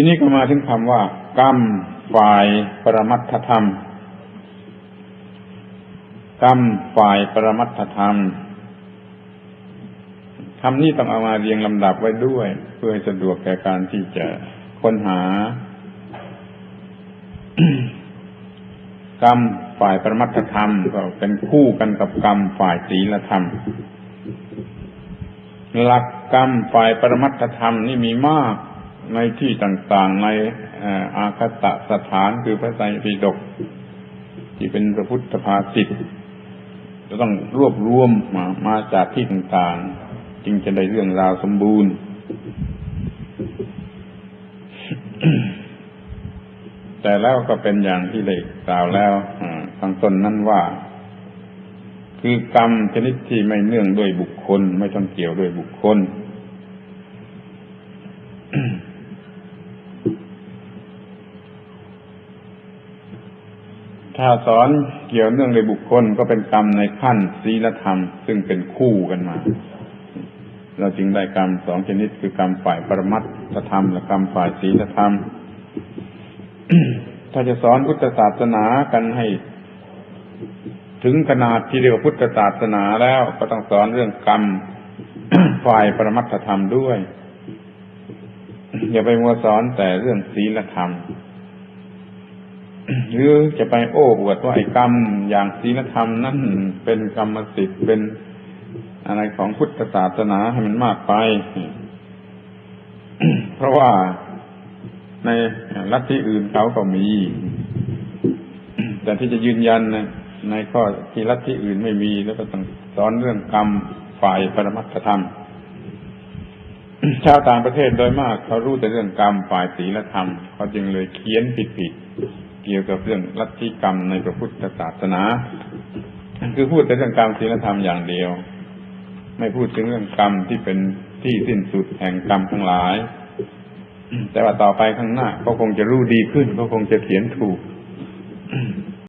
ทีนี้ก็มาถึงคำว่า กรรมฝ่ายปรมัตถธรรม กรรมฝ่ายปรมัตถธรรมคำนี้ต้องเอามาเรียงลำดับไว้ด้วย เพื่อให้สะดวกแก่การที่จะค้นหา กรรมฝ่ายปรมัตถธรรม ก็เป็นคู่กันกับกรรมฝ่ายศีลธรรม หลักกรรมฝ่ายปรมัตถธรรมนี่มีมาก ในที่ต่างๆในอาคตะสถานคือพระไตรปิฎกที่เป็นพระพุทธภาษิตจะต้องรวบรวมมามาจากที่ต่างๆ จึงจะได้เรื่องราวสมบูรณ์ แต่แล้วก็เป็นอย่างที่ได้กล่าวแล้วข้างต้นนั้นว่า คือกรรมชนิดที่ไม่เนื่องด้วยบุคคล ไม่ต้องเกี่ยวด้วยบุคคล ถ้าสอนเกี่ยวเนื่องในบุคคลก็เป็นกรรมในขั้นศีลธรรม ซึ่งเป็นคู่กันมา เราจึงได้กรรมสองชนิดคือกรรมฝ่ายปรมัตถธรรมและกรรมฝ่ายศีลธรรม ถ้าจะสอนพุทธศาสนากันให้ ถึงขนาดที่เรียกว่าพุทธศาสนาแล้วก็ต้องสอนเรื่องกรรมฝ่ายปรมัตถธรรมด้วย อย่าไปมัวสอนแต่เรื่องศีลธรรม หรือจะไปโอ้อวดว่าไอ้กรรมอย่างศีลธรรมนั่นเป็นกรรมสิทธิ์เป็นอะไรของพุทธศาสนาให้มันมากไป เพราะว่าในลัทธิอื่นเขาก็มี แต่ที่จะยืนยันในในข้อที่ลัทธิอื่นไม่มีแล้วก็ต้องสอนเรื่องกรรมฝ่ายปรมัตถธรรม ชาวต่างประเทศโดยมาก เขารู้แต่เรื่องกรรมฝ่ายศีลธรรม เขาจึงเลยเขียนผิดๆ เกี่ยวกับเรื่องลัทธิกรรมในพระพุทธศาสนาคือพูดแต่เรื่องกรรมศีลธรรมอย่างเดียว ไม่พูดถึงเรื่องกรรมที่เป็นที่สิ้นสุดแห่งกรรมทั้งหลาย แต่ว่าต่อไปข้างหน้าก็คงจะรู้ดีขึ้นก็คงจะเขียนถูก